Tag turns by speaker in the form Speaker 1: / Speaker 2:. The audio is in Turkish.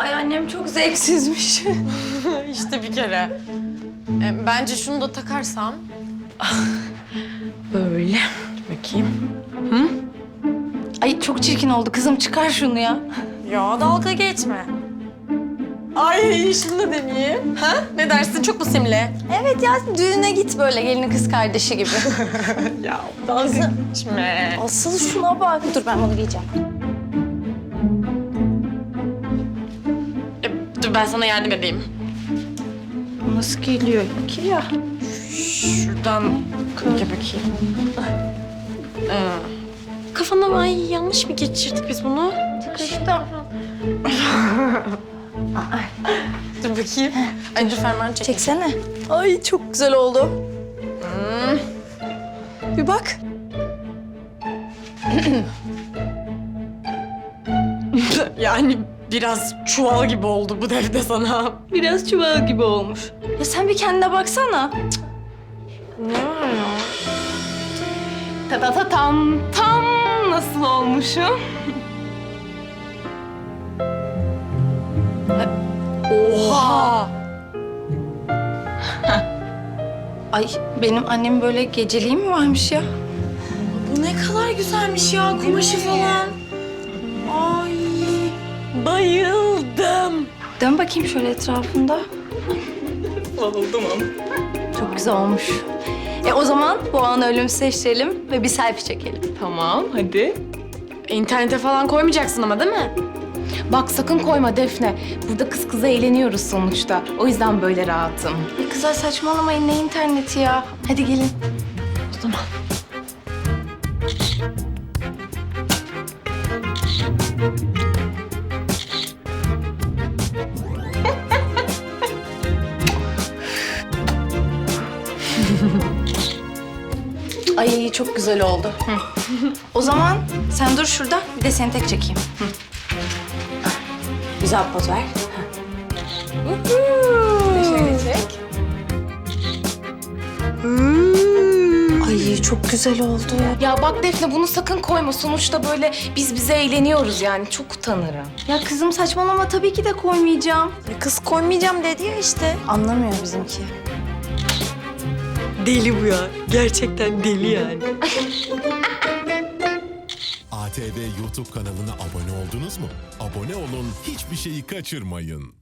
Speaker 1: Ay annem çok zevksizmiş.
Speaker 2: işte bir kere. E, bence şunu da takarsam.
Speaker 1: Böyle.
Speaker 2: Bakayım.
Speaker 1: Ay çok çirkin oldu kızım çıkar şunu ya.
Speaker 2: Ya dalga geçme. Ay şunu da deneyeyim. Ha? Ne dersin? Çok mu simli?
Speaker 1: Evet ya düğüne git böyle gelinin kız kardeşi gibi.
Speaker 2: Ya dalga geçme.
Speaker 1: Asıl şuna bak. Dur ben bunu giyeceğim.
Speaker 2: Dur ben sana yardım edeyim.
Speaker 1: Nasıl geliyor ki ya?
Speaker 2: Şuradan gel bakayım. Ee, kafana ay yanlış mı geçirdik biz bunu?
Speaker 1: Sıkıştım.
Speaker 2: Dur bakayım. Ay dur fermuarını çek.
Speaker 1: Çeksene. Ay çok güzel oldu. Bir bak.
Speaker 2: Yani biraz çuval gibi oldu bu devde sana.
Speaker 1: Biraz çuval gibi olmuş. Ya sen bir kendine baksana.
Speaker 2: Ne var ya?
Speaker 1: Ta ta ta tam tam nasıl olmuşum?
Speaker 2: Oha!
Speaker 1: Ay benim annemin böyle geceliği mi varmış ya?
Speaker 2: Bu ne kadar güzelmiş ya kumaşı falan. Ay bayıldım.
Speaker 1: Dön bakayım şöyle etrafında.
Speaker 2: Bayıldım ama.
Speaker 1: Çok güzel olmuş. E o zaman bu anı ölümsüzleştirelim ve bir selfie çekelim.
Speaker 2: Tamam hadi. İnternete falan koymayacaksın ama değil mi?
Speaker 3: Bak sakın koyma Defne. Burada kız kıza eğleniyoruz sonuçta. O yüzden böyle rahatım.
Speaker 1: E kızlar saçmalamayın ne interneti ya. Hadi gelin.
Speaker 2: O zaman.
Speaker 1: Ay çok güzel oldu. o zaman sen dur şurada bir de seni tek çekeyim. Güzel poz ver.
Speaker 2: Şöyle çek.
Speaker 1: Ay çok güzel oldu.
Speaker 3: Ya bak Defne bunu sakın koyma. Sonuçta böyle biz bize eğleniyoruz yani. Çok utanırım.
Speaker 1: Ya kızım saçmalama tabii ki de koymayacağım.
Speaker 2: Kız koymayacağım dedi ya işte.
Speaker 1: Anlamıyor bizimki.
Speaker 2: Deli bu ya. Gerçekten deli yani.
Speaker 4: ATV YouTube kanalına abone oldunuz mu? Abone olun, hiçbir şeyi kaçırmayın.